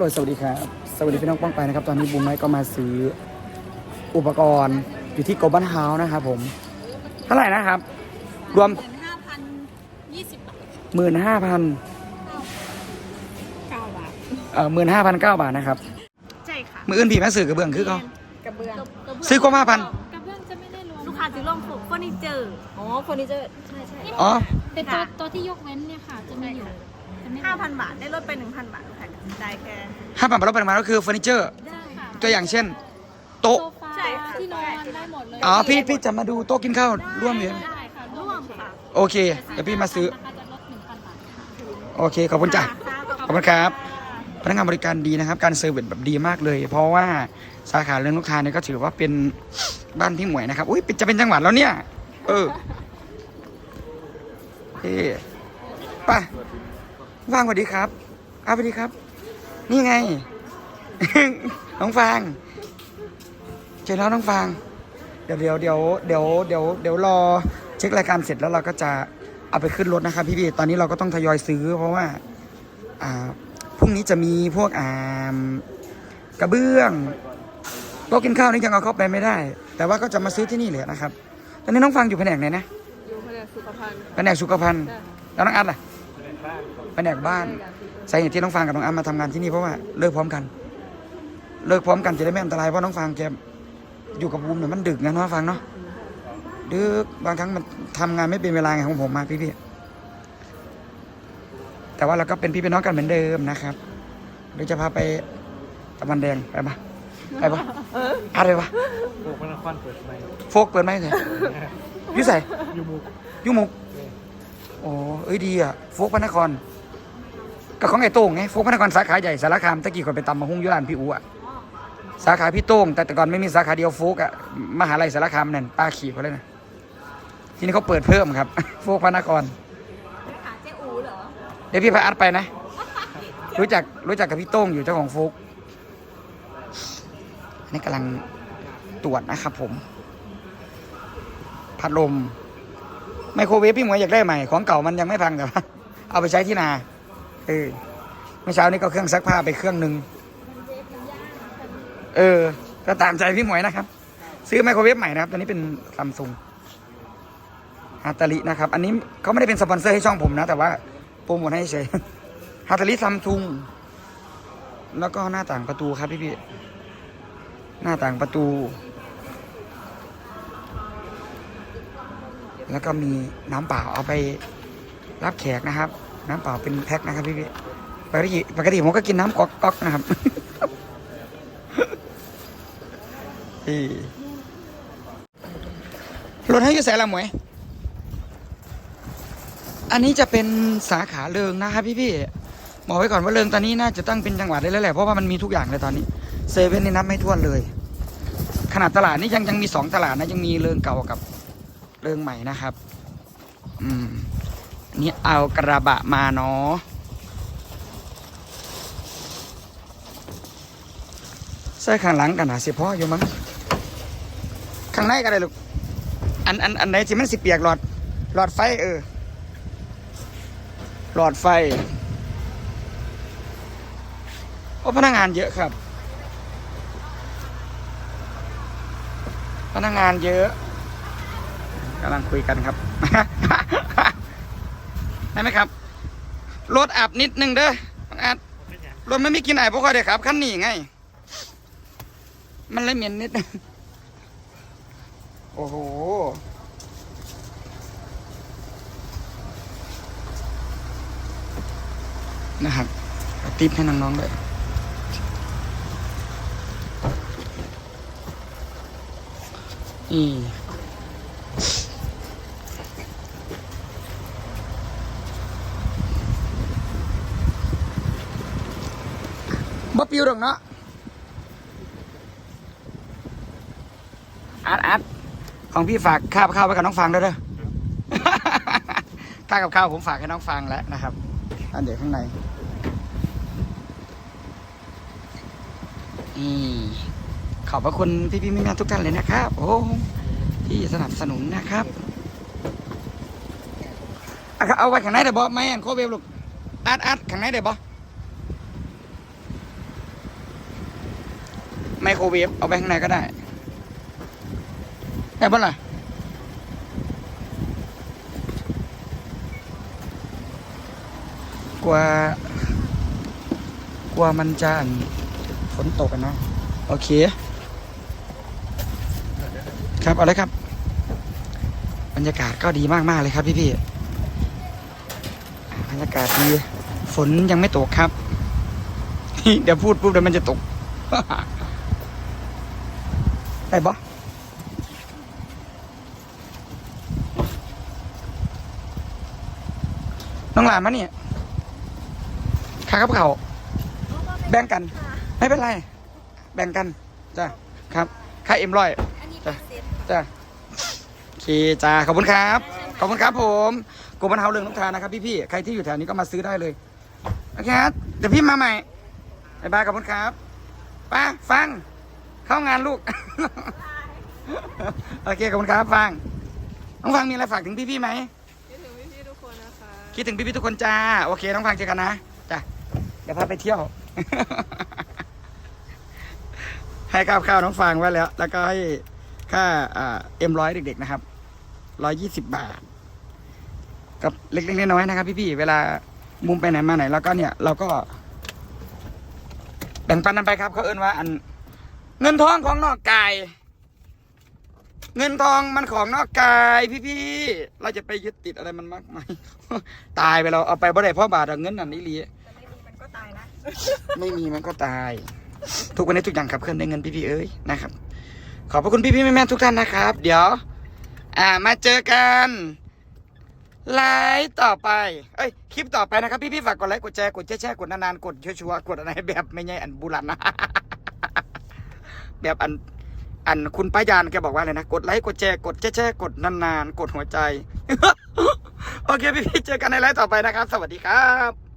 โหลสวัสดีครับ สวัสดีพี่น้องป้องไปนะครับ ตอนนี้บูมไนท์ก็มาซื้ออุปกรณ์อยู่ที่โกลบอลเฮาส์นะครับผม เท่าไหร่นะครับ รวมห้าพันยี่สิบบาทหมื่นห้าพันเก้าบาทเอ่อหมื่นห้าพันเก้าบาทนะครับ ใช่ค่ะมืออื่นผีแม่สื่อกระเบื้องคือเขากระเบื้องซื้อกว่า5,000กระเบื้องจะไม่ได้รวมลูกค้าซื้อรวมเฟอร์นิเจอร์อ๋อเฟอร์นิเจอร์ใช่ใช่อ๋อแต่ตัวตัวที่ยกเว้นเนี่ยค่ะจะมีอยู่ จะไม่ห้าพันบาท ได้ลดไปหนึ่งพันบาทลูกค้าได้แค่ห้าพันบาทลดไปประมาณก็คือเฟอร์นิเจอร์ ได้ค่ะตัวอย่างเช่น โต๊ะ โซฟาใช่ค่ะที่นอนได้หมดเลยอ๋อพี่พี่จะมาดูโต๊ะกินข้าวร่วมอยู่ได้ค่ะร่วมค่ะโอเค เดี๋ยวพี่มาซื้อ ราคาจะลดหนึ่งพันบาทค่ะโอเค ขอบคุณจ้ะ ขอบคุณครับ พนักงานบริการดีนะครับ การเซอร์วิสแบบดีมากเลย เพราะว่าสาขาเรื่องลูกค้าเนี่ยก็ถือว่าเป็นบ้านพี่หมวยนะครับ อุ้ยจะเป็นจังหวัดแล้วเนี่ย เออเฮ้ไป ว่างสวัสดีครับอ้าวสวัสดีครับ นี่ไง น้องฟางเจอแล้วน้องฟาง เดี๋ยวเดี๋ยวเดี๋ยวเดี๋ยวเดี๋ยวเดี๋ยวรอเช็ครายการเสร็จแล้วเราก็จะเอาไปขึ้นรถนะครับพี่ๆตอนนี้เราก็ต้องทยอยซื้อ เพราะว่า อ่าพรุ่งนี้จะมีพวกอ่ากระเบื้องโต๊ะกินข้าวนี่ยังเอาเข้าไปไม่ได้ แต่ว่าก็จะมาซื้อที่นี่เลยนะครับ ตอนนี้น้องฟังอยู่แผนกไหนนะอยู่แผนกสุขภัณฑ์แผนกสุขภัณฑ์แล้วน้องอัดล่ะ แผนกบ้านสาเหตุที่น้องฟังกับน้องอัดมาทำงานที่นี่เพราะว่าเลิกพร้อมกัน เลิกพร้อมกันจะได้ไม่อันตรายเพราะน้องฟังแกอยู่กับบูมเนี่ยมันดึกนะน้องฟังเนาะดึกบางครั้งมันทำงานไม่เป็นเวลาไงของผมมาพี่ๆแต่ว่าเราก็เป็นพี่เป็นน้องกันเหมือนเดิมนะครับเดี๋ยวจะพาไปตะวันแดงไปปะไปปะอะไรปะโบกพนักควันเปิดไมค์โฟกเปิดไหมเลยยุ่ใส่ยูมูกยุ่มุกโอ้เอ้ยดีอะโฟกพระนคร กับของไอ้โต้งไงโฟกพระนครสาขาใหญ่สารคามตะกี้ก่อนไปตำมาหุ้งอยุรานพี่อูอะสาขาพี่โต้งแต่แต่ก่อนไม่มีสาขาเดียวโฟกอะมหาลัยสารคามนั่นป้าขี่เขาเลยนะทีนี้เขาเปิดเพิ่มครับ โฟกพระนครขาเจ๊อูเหรอเดี๋ยวพี่พาอัดไปนะ รู้จักรู้จักกับพี่โต้งอยู่เจ้าของโฟกอันนี้กำลังตรวจนะครับผม พัดลมไมโครเวฟพี่หมวยอยากได้ใหม่ ของเก่ามันยังไม่พังแต่ว่าเอาไปใช้ที่นา เออเมื่อเช้านี้ก็เครื่องซักผ้าไปเครื่องหนึ่งเออ ก็ตามใจพี่หมวยนะครับ ซื้อไมโครเวฟใหม่นะครับ ตัวนี้เป็นซัมซุงฮาตาลินะครับ อันนี้เขาไม่ได้เป็นสปอนเซอร์ให้ช่องผมนะ แต่ว่าโปรโมทให้เฉยฮาตาลิซัมซุงแล้วก็หน้าต่างประตูครับพี่พี่ๆหน้าต่างประตู แล้วก็มีน้ำเปล่าเอาไปรับแขกนะครับ น้ำเปล่าเป็นแพ็คนะครับพี่พี่ปกติปกติผมก็กินน้ำก๊อกก๊อกนะครับที่รถให้อยูแสละหมวย อันนี้จะเป็นสาขาเริงนะครับพี่พี่บอกไว้ก่อนว่าเริงตอนนี้น่าจะตั้งเป็นจังหวัดได้แล้วแหละเพราะว่ามันมีทุกอย่างเลยตอนนี้เซเว่นนี่นับไม่ถ้วนเลย ขนาดตลาดนี่ยังยังมีสองตลาดนะยังมีเริงเก่ากับเรื่องใหม่นะครับ อืม นี่เอากระบะมาเนาะใส่ข้างหลังกันนะสิพ่ออยู่มั้งข้างในก็ได้ลูกอันอันอันไหนที่มันสิเปียกหลอดหลอดไฟเออหลอดไฟโอ้พนักงานเยอะครับ พนักงานเยอะกำลังคุยกันครับ ได้ไหมครับ รถอับนิดนึงเด้อบังอาจรถไม่มีกินไอายพวกเขาเด็กครับขั้นนี้ไง มันเลยเหม็นนิดนึงโอ้โหนะครับติปให้น้องๆด้วยนี่ บ่ปิวดอกเนาะอัดอัดของพี่ฝากข้าวข้าวไว้กับน้องฟังด้วยเด้อค่ากับข้าวผมฝากให้น้องฟังแล้วนะครับ อันเดี๋ยวข้างในนี่ขอบพระคุณพี่พี่ๆแม่แม่ทุกท่านเลยนะครับ โอ้ที่สนับสนุนนะครับอะเอาไว้ข้างในได้บ่ไม่อันโคเวลลูกอัดอัดข้างในได้บ่ ไมโครเวฟเอาไปข้างในก็ได้ได้ปะล่ะกลัวกลัวมันจะอั่นฝนตกกันเนาะโอเค ครับเอาเลยครับ บรรยากาศก็ดีมาก ๆ เลยครับพี่ๆบรรยากาศดี ฝนยังไม่ตกครับ เดี๋ยวพูดปุ๊บเดี๋ยวมันจะตก ได้ปะน้องหลานมาเนี่ยค่ากับเขาแบ่งกัน ไม่เป็นไร แบ่งกัน จ้ะ ครับค่าเอ็มร้อยจ้ะจ้ะโอเคจ้าขอบคุณครับ ขอบคุณครับผมกรมบรรเทาเรื่องน้ำทานนะครับพี่ๆ ใครที่อยู่แถวนี้ก็มาซื้อได้เลยโอเคครับเดี๋ยวพี่มาใหม่บายบายขอบคุณครับไป้าฟัง เข้างานลูก โอเคขอบคุณครับฟัง น้องฟังมีอะไรฝากถึงพี่ๆไหม คิดถึงพี่ๆทุกคนนะคะคิดถึงพี่ๆทุกคนจ้า โอเค น้องฟังเจอกันนะ จ้ะ เดี๋ยวพาไปเที่ยว ให้ข้าวข้าวน้องฟางไว้แล้ว แล้วก็ให้ค่าเอ็มร้อยเด็กๆนะครับ ร้อยยี่สิบบาท กับเล็กๆน้อยๆนะครับ พี่ๆ เวลามุมไปไหนมาไหน แล้วก็เนี่ย เราก็แบ่งปันกันไปครับ เขาเอิ้นว่าอัน เงินทองของนอกกาย เงินทองมันของนอกกายพี่ๆเราจะไปยึดติดอะไรมันมากมายตายไปเราเอาไปบ่ได้เพราะบาทอะเงินนั่นนี่ลีมันก็ตายนะไม่มีมันก็ตาย ทุกวันนี้ทุกอย่างขับเคลื่อนด้วยเงินพี่ๆเอ้ยนะครับ ขอบพระคุณพี่ๆแม่ๆทุกท่านนะครับ เดี๋ยว อ่ามาเจอกันไลฟ์ต่อไป เอ้ย คลิปต่อไปนะครับ พี่ๆฝากกดไลค์ กดแชร์ กดแชร์กดนานๆ กดชัวร์ๆกดอะไรแบบไม่ใช่อันบุรันนะ แบบอันอันคุณป้ายานแกบอกว่าอะไรนะ กดไลค์กดแชร์กดแชร์กดนานๆ กดหัวใจ โอเคพี่ๆเจอกันในไลฟ์ต่อไปนะครับ สวัสดีครับ